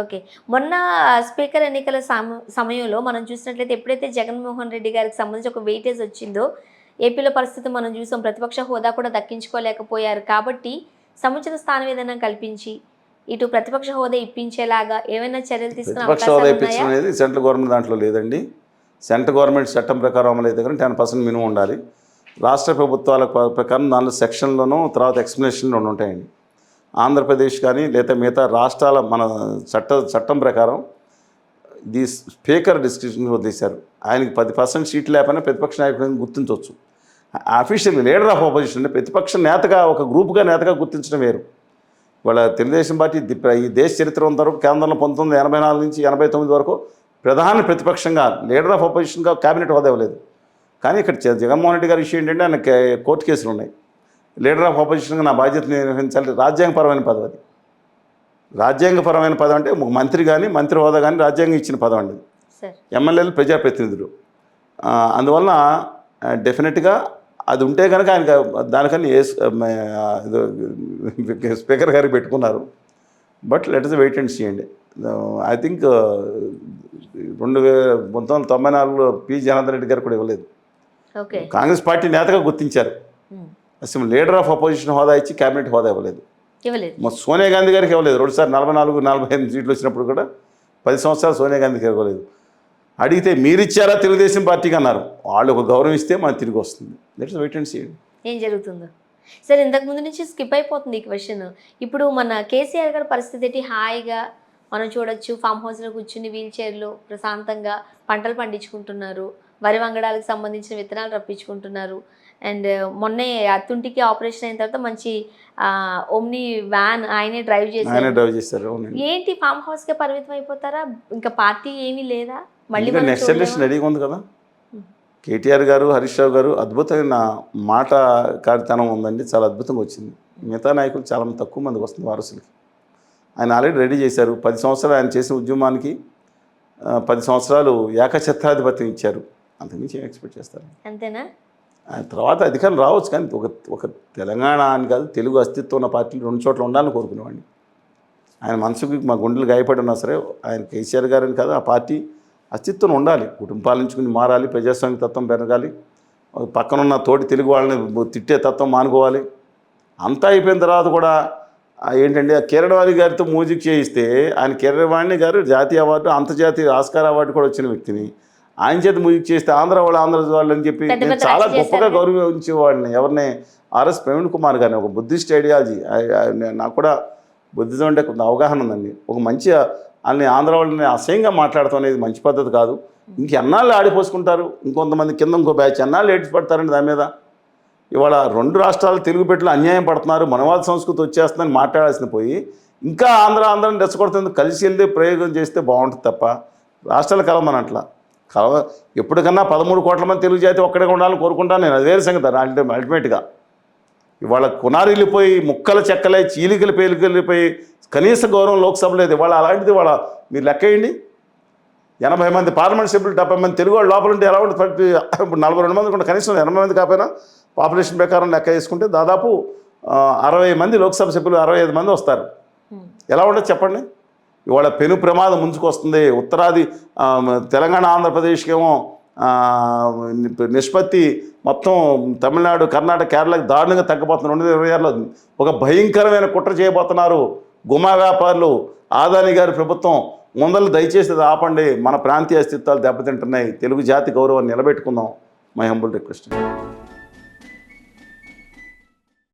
Okay. మొన్న speaker ఎన్నికల సమ- సమయంలో మనం చూసినట్లయితే ఎప్పుడైతే జగన్మోహన్ రెడ్డి గారికి సంబంధించి ఒక వెయిటేజ్ వచ్చిందో ఏపీలో పరిస్థితి మనం చూసాం. ప్రతిపక్ష హోదా కూడా దక్కించుకోలేకపోయారు. కాబట్టి సముచిత స్థానం ఏదైనా కల్పించి ఇటు ప్రతిపక్ష హోదా ఇప్పించేలాగా ఏమైనా చర్యలు తీసుకునే ప్రతిపక్ష హోదా అవకాశాలు ఇప్పించడం ఉన్నాయా అనేది సెంట్రల్ గవర్నమెంట్ దాంట్లో లేదండి. సెంట్రల్ గవర్నమెంట్ చట్టం ప్రకారం అమలు అయితే కానీ టెన్ పర్సెంట్ మినిమం ఉండాలి. రాష్ట్ర ప్రభుత్వాల ప్ర- ప్రకారం దానిలో సెక్షన్లోనూ తర్వాత ఎక్స్ప్లెనేషన్లు రెండు ఉంటాయండి. ఆంధ్రప్రదేశ్ కానీ లేదా మిగతా రాష్ట్రాల మన చట్ట చట్టం ప్రకారం ది స్పీకర్ డిస్క్రిప్షన్ వదిలేశారు ఆయనకి పది పర్సెంట్ సీట్లు లేకపోయినా ప్రతిపక్ష నాయకుడిని గుర్తించవచ్చు. అఫీషియల్ లీడర్ ఆఫ్ ఆపోజిషన్ అంటే ప్రతిపక్ష నేతగా ఒక గ్రూప్గా నేతగా గుర్తించడం వేరు. వాళ్ళ తెలుగుదేశం పార్టీ ఈ దేశ చరిత్ర వరకు కేంద్రంలో పంతొమ్మిది ఎనభై నాలుగు నుంచి ఎనభై తొమ్మిది వరకు ప్రధాన ప్రతిపక్షంగా లీడర్ ఆఫ్ ఆపోజిషన్గా క్యాబినెట్ హోదా ఇవ్వలేదు. కానీ ఇక్కడ జగన్మోహన్ రెడ్డి గారి ఇష్యూ ఏంటంటే ఆయన కోర్టు కేసులు ఉన్నాయి. లీడర్ ఆఫ్ అపోజిషన్గా నా బాధ్యత నిర్వహించాలి. రాజ్యాంగపరమైన పదవి అది. రాజ్యాంగపరమైన పదవి అంటే మంత్రి కానీ మంత్రి హోదా కానీ రాజ్యాంగం ఇచ్చిన పదవి అండి ఎమ్మెల్యేలు ప్రజాప్రతినిధులు. అందువలన డెఫినెట్గా అది ఉంటే కనుక ఆయన దానికన్నా ఏ స్పీకర్ గారికి పెట్టుకున్నారు. But let us wait and చేయండి ఐ థింక్ రెండు వేల పంతొమ్మిది వందల తొంభై నాలుగులో పి. జనార్దన్ రెడ్డి గారు కూడా ఇవ్వలేదు. కాంగ్రెస్ పార్టీ నేతగా గుర్తించారు. అసలు లీడర్ ఆఫ్ అపోజిషన్ హోదా ఇచ్చి కేబినెట్ హోదా ఇవ్వలేదు. ఇవ్వలేదు. మా సోనియా గాంధీ గారికి ఇవ్వలేదు. రెండుసార్లు నలభై నాలుగు నలభై ఎనిమిది సీట్లు వచ్చినప్పుడు కూడా పది సంవత్సరాలు సోనియా గాంధీకి ఇవ్వలేదు. అడిగితే మీరు ఇచ్చారా తెలుగుదేశం పార్టీకి అన్నారు. వాళ్ళు ఒక గౌరవం ఇస్తే మనకు తిరిగి వస్తుంది. లెట్స్ వెయిట్ అండ్ సీ ఏం జరుగుతుందో? సరే ఇంతకు ముందు నుంచి స్కిప్ అయిపోతుంది ఈ క్వశ్చన్ ఇప్పుడు మన కేసీఆర్ గారి పరిస్థితి ఏంటి? హాయిగా మనం చూడొచ్చు ఫామ్ హౌస్లో కూర్చుని వీల్ చైర్లో ప్రశాంతంగా పంటలు పండించుకుంటున్నారు. వరి వంగడాలకు సంబంధించిన విత్తనాలు రప్పించుకుంటున్నారు. అండ్ మొన్నే అత్తుంటికి ఆపరేషన్ అయిన తర్వాత మంచి ఓమ్ని వ్యాన్ ఆయనే డ్రైవ్ చేశారు. డ్రైవ్ చేస్తారు అవునండి. ఏంటి ఫామ్ హౌస్కే పరిమితం అయిపోతారా? ఇంకా పార్టీ ఏమీ లేదా? మళ్ళీ నెక్స్ట్ రెడీగా ఉంది కదా. కేటీఆర్ గారు హరీష్ రావు గారు అద్భుతమైన మాట కారితనం ఉందండి. చాలా అద్భుతంగా వచ్చింది. మిగతా నాయకులు చాలా తక్కువ మందికి వస్తుంది వారసులకి. ఆయన ఆల్రెడీ రెడీ చేశారు. పది సంవత్సరాలు ఆయన చేసిన ఉద్యమానికి పది సంవత్సరాలు ఏకఛత్రాధిపత్యం ఇచ్చారు. అంతకుమించి ఏం ఎక్స్పెక్ట్ చేస్తారు? అంతేనా? ఆయన తర్వాత అధికారం రావచ్చు కానీ ఒక ఒక తెలంగాణ అని కాదు తెలుగు అస్తిత్వం ఉన్న పార్టీలు రెండు చోట్ల ఉండాలని కోరుకునేవాడిని. ఆయన మనసుకి మా గుండెలు గాయపడి ఉన్నా సరే ఆయన కేసీఆర్ గారని కాదు ఆ పార్టీ అస్తిత్వం ఉండాలి. కుటుంబ పాలించుకుని మారాలి ప్రజాస్వామ్య తత్వం పెరగాలి పక్కనున్న తోటి తెలుగు వాళ్ళని తిట్టే తత్వం మానుకోవాలి. అంతా అయిపోయిన తర్వాత కూడా ఏంటంటే ఆ కిరణవాణి గారితో మ్యూజిక్ చేయిస్తే ఆయన కిరణవాణి గారు జాతీయ అవార్డు అంతర్జాతీయ ఆస్కార్ అవార్డు కూడా వచ్చిన వ్యక్తిని ఆయన చేత చేస్తే ఆంధ్ర వాళ్ళు ఆంధ్ర వాళ్ళు అని చెప్పి నేను చాలా గొప్పగా. గౌరవించేవాడిని. ఎవరిని? ఆర్ఎస్ ప్రవీణ్ కుమార్ గారిని ఒక బుద్ధిస్ట్ ఐడియాలజీ. నాకు కూడా బుద్ధిజం అంటే కొంత అవగాహన ఉందండి. ఒక మంచి వాళ్ళని ఆంధ్ర వాళ్ళని అసహ్యంగా మాట్లాడటం అనేది మంచి పద్ధతి కాదు. ఇంకెన్నాళ్ళు ఆడిపోసుకుంటారు? ఇంకొంతమంది కింద ఇంకో బ్యాచ్ ఎన్నాళ్ళు ఏడ్చి పడతారండి దాని మీద? ఇవాళ రెండు రాష్ట్రాలు తెలుగు బిడ్డలు అన్యాయం పడుతున్నారు. మనవాద సంస్కృతి వచ్చేస్తుందని మాట్లాడాల్సిన పోయి ఇంకా ఆంధ్ర ఆంధ్రాని రెచ్చగొడుతుంది. కలిసి వెళ్ళి ప్రయోగం చేస్తే బాగుంటుంది తప్ప రాష్ట్రాలు కలవమని అట్లా. కలవ ఎప్పటికన్నా పదమూడు కోట్ల మంది తెలుగు జాతి ఒక్కడే ఉండాలని కోరుకుంటాను నేను. అది వేరే సంగతి అంటే అల్టిమేట్గా ఇవాళ కునారిల్లిపోయి ముక్కల చెక్కలై చీలికలు పేలికలిపోయి కనీస గౌరవం లోక్సభ లేదు. ఇవాళ అలాంటిది ఇవాళ మీరు లెక్కేయండి. ఎనభై మంది పార్లమెంట్ సభ్యులు డెబ్బై మంది తెలుగు వాళ్ళు లోపల ఉంటే ఎలా ఉంటుంది ఇప్పుడు నలభై రెండు మంది కూడా కనీసం ఎనభై మంది కాకపోయినా పాపులేషన్ ప్రకారం లెక్క వేసుకుంటే దాదాపు అరవై మంది లోక్సభ సభ్యులు అరవై ఐదు మంది వస్తారు. ఎలా ఉండదు చెప్పండి? ఇవాళ పెను ప్రమాదం ముంచుకొస్తుంది ఉత్తరాది తెలంగాణ ఆంధ్రప్రదేశ్కేమో నిష్పత్తి మొత్తం తమిళనాడు కర్ణాటక కేరళకి దారుణంగా తగ్గిపోతున్నారు రెండు ఇరవై ఆరులో ఒక భయంకరమైన కుట్ర చేయబోతున్నారు గుమా వ్యాపారులు. ఆదాని గారి ప్రభుత్వం ముందలు దయచేసి ఆపండి. మన ప్రాంతీయ అస్తిత్వాలు దెబ్బతింటున్నాయి. తెలుగు జాతి గౌరవాన్ని నిలబెట్టుకుందాం. My humble request.